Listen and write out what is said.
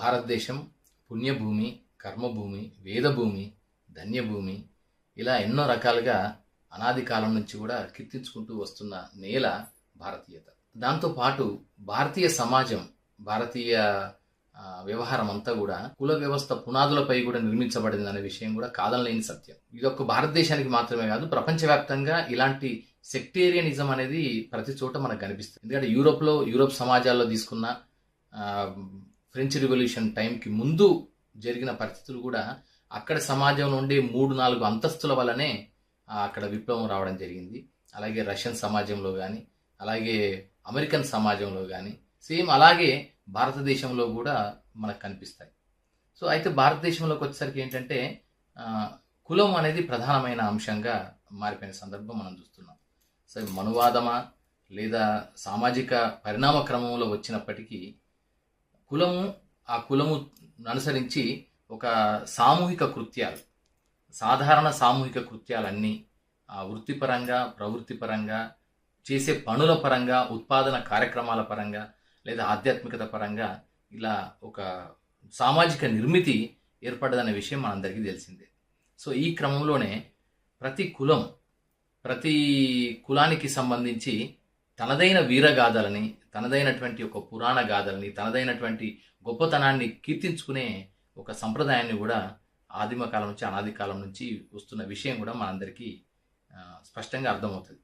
భారతదేశం పుణ్యభూమి కర్మభూమి వేదభూమి ధన్యభూమి ఇలా ఎన్నో రకాలుగా అనాది కాలం నుంచి కూడా కీర్తించుకుంటూ వస్తున్న నేల భారతీయత. దాంతోపాటు భారతీయ సమాజం భారతీయ వ్యవహారం అంతా కూడా కుల వ్యవస్థ పునాదులపై కూడా నిర్మించబడింది అనే విషయం కూడా కాదనలేని సత్యం. ఇది ఒక్క భారతదేశానికి మాత్రమే కాదు ప్రపంచవ్యాప్తంగా ఇలాంటి సెక్టేరియనిజం అనేది ప్రతి చోట మనకు కనిపిస్తుంది. ఎందుకంటే యూరోప్లో యూరోప్ సమాజాల్లో తీసుకున్న ఫ్రెంచ్ రివల్యూషన్ టైంకి ముందు జరిగిన పరిస్థితులు కూడా అక్కడ సమాజం నుండి మూడు నాలుగు అంతస్తుల వల్లనే అక్కడ విప్లవం రావడం జరిగింది. అలాగే రష్యన్ సమాజంలో కానీ అలాగే అమెరికన్ సమాజంలో కానీ సేమ్ అలాగే భారతదేశంలో కూడా మనకు కనిపిస్తాయి. సో అయితే భారతదేశంలోకి వచ్చేసరికి ఏంటంటే కులం అనేది ప్రధానమైన అంశంగా మారిపోయిన సందర్భం మనం చూస్తున్నాం. సో మనువాదమా లేదా సామాజిక పరిణామ క్రమంలో వచ్చినప్పటికీ కులము ఆ కులము అనుసరించి ఒక సామూహిక కృత్యాలు సాధారణ సామూహిక కృత్యాలన్నీ ఆ వృత్తిపరంగా ప్రవృత్తిపరంగా చేసే పనుల పరంగా ఉత్పాదన కార్యక్రమాల పరంగా లేదా ఆధ్యాత్మికత పరంగా ఇలా ఒక సామాజిక నిర్మితి ఏర్పడ్డదనే విషయం మనందరికీ తెలిసిందే. సో ఈ క్రమంలోనే ప్రతి కులం ప్రతి కులానికి సంబంధించి తనదైన వీరగాథలని తనదైనటువంటి ఒక పురాణ గాథలని తనదైనటువంటి గొప్పతనాన్ని కీర్తించుకునే ఒక సంప్రదాయాన్ని కూడా ఆదిమ కాలం నుంచి అనాది కాలం నుంచి వస్తున్న విషయం కూడా మనందరికీ స్పష్టంగా అర్థమవుతుంది.